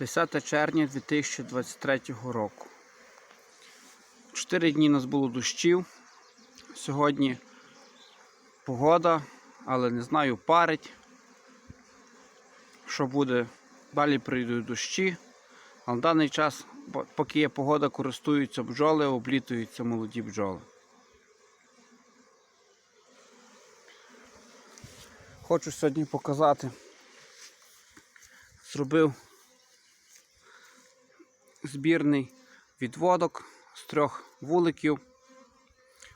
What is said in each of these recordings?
10 червня 2023 року. Чотири дні нас було дощів. Сьогодні погода, але не знаю, парить. Що буде, далі прийдуть дощі. А в даний час, поки є погода, користуються бджоли, облітуються молоді бджоли. Хочу сьогодні показати. Зробив збірний відводок з трьох вуликів,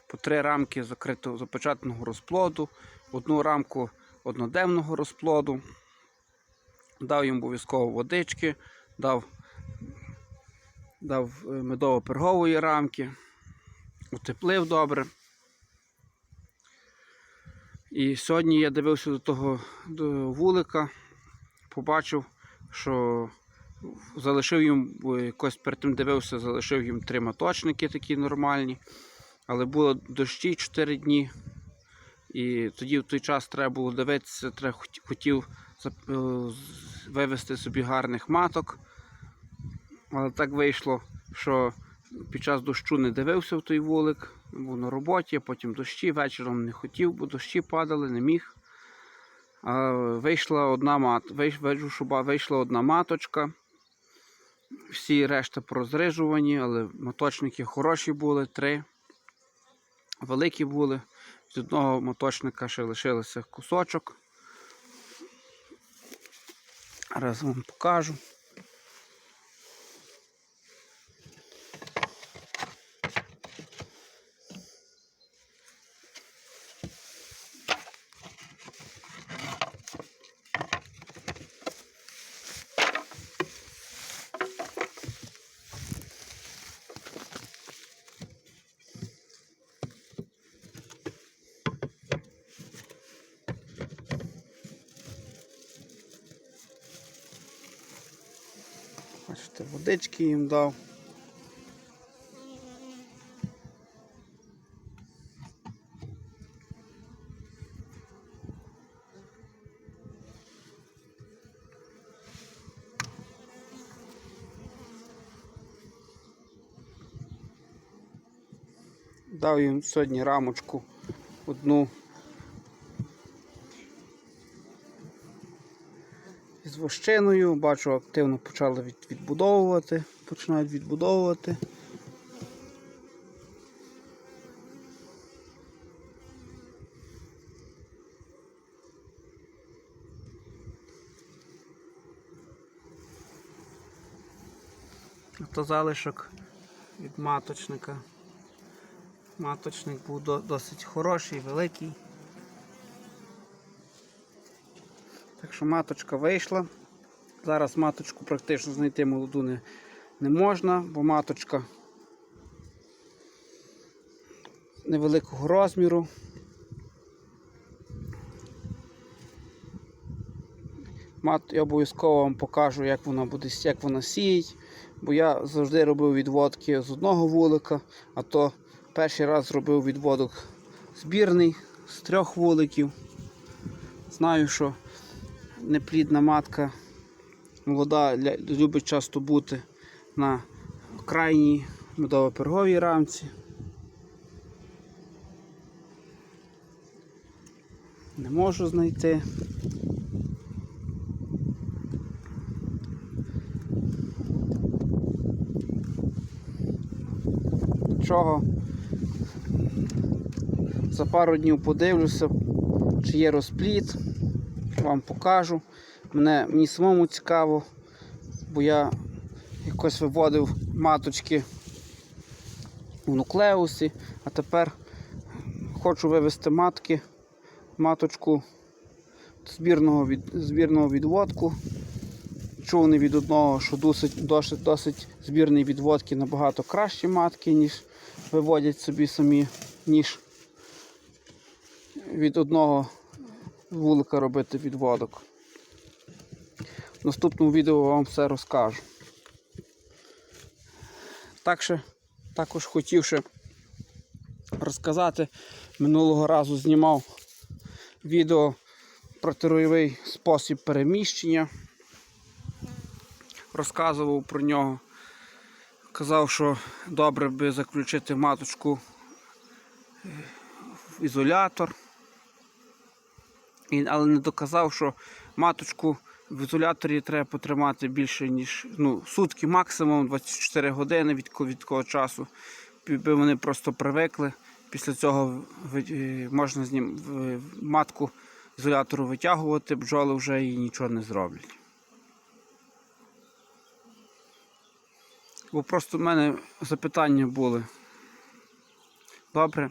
по три рамки закритого запечатаного розплоду, одну рамку одноденного розплоду, дав їм обов'язково водички, дав, дав е, медово-пергової рамки, утеплив добре. І сьогодні я дивився до того до вулика, побачив, що залишив їм, якось перед тим дивився, залишив їм три маточники такі нормальні. Але було дощі 4 дні. І тоді в той час треба було дивитися, треба хотів е, вивести собі гарних маток. Але так вийшло, що під час дощу не дивився в той вулик, був на роботі, потім дощі, вечором не хотів, бо дощі падали, не міг. Вийшла одна мат, вийшла одна маточка. Всі решта прозрижувані, але моточники хороші були, три. Великі були. З одного моточника ще лишилося кусочок. Раз вам покажу. Бачите, водички їм дав. Дав їм сьогодні рамочку одну з вощиною. Бачу, активно почали від, відбудовувати, починають відбудовувати. То залишок від маточника. Маточник був досить хороший, великий. Так що маточка вийшла. Зараз маточку практично знайти молоду не, не можна, бо маточка невеликого розміру. Мат, я обов'язково вам покажу, як вона буде як вона сіять, бо я завжди робив відводки з одного вулика, а то перший раз зробив відводок збірний з трьох вуликів. Знаю, що неплідна матка молода любить часто бути на крайній медово-перговій рамці. Не можу знайти. Нічого. За пару днів подивлюся, чи є розпліт, вам покажу. Мене, мені самому цікаво, бо я якось виводив маточки в нуклеусі, а тепер хочу вивести матки, маточку збірного, від, збірного відводку. Чув вони від одного, що досить, досить, досить збірні відводки набагато кращі матки, ніж виводять собі самі, ніж від одного вулика робити відводок. В наступному відео вам все розкажу. Так ще, також хотів ще розказати, минулого разу знімав відео про тероєвий спосіб переміщення. розказував про нього. Казав, що добре би заключити маточку е, в ізолятор. Але не доказав, що маточку в ізоляторі треба потримати більше, ніж ну, сутки максимум 24 години від, від часу. Би вони просто привикли. Після цього е, можна з ним матку ізолятору витягувати, бджоли вже їй нічого не зроблять. Бо просто в мене запитання були. Добре.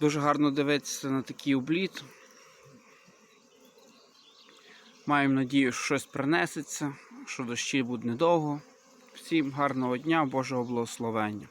Дуже гарно дивитися на такий обліт. Маємо надію, що щось принесеться, що дощі буде недовго. Всім гарного дня, Божого благословення.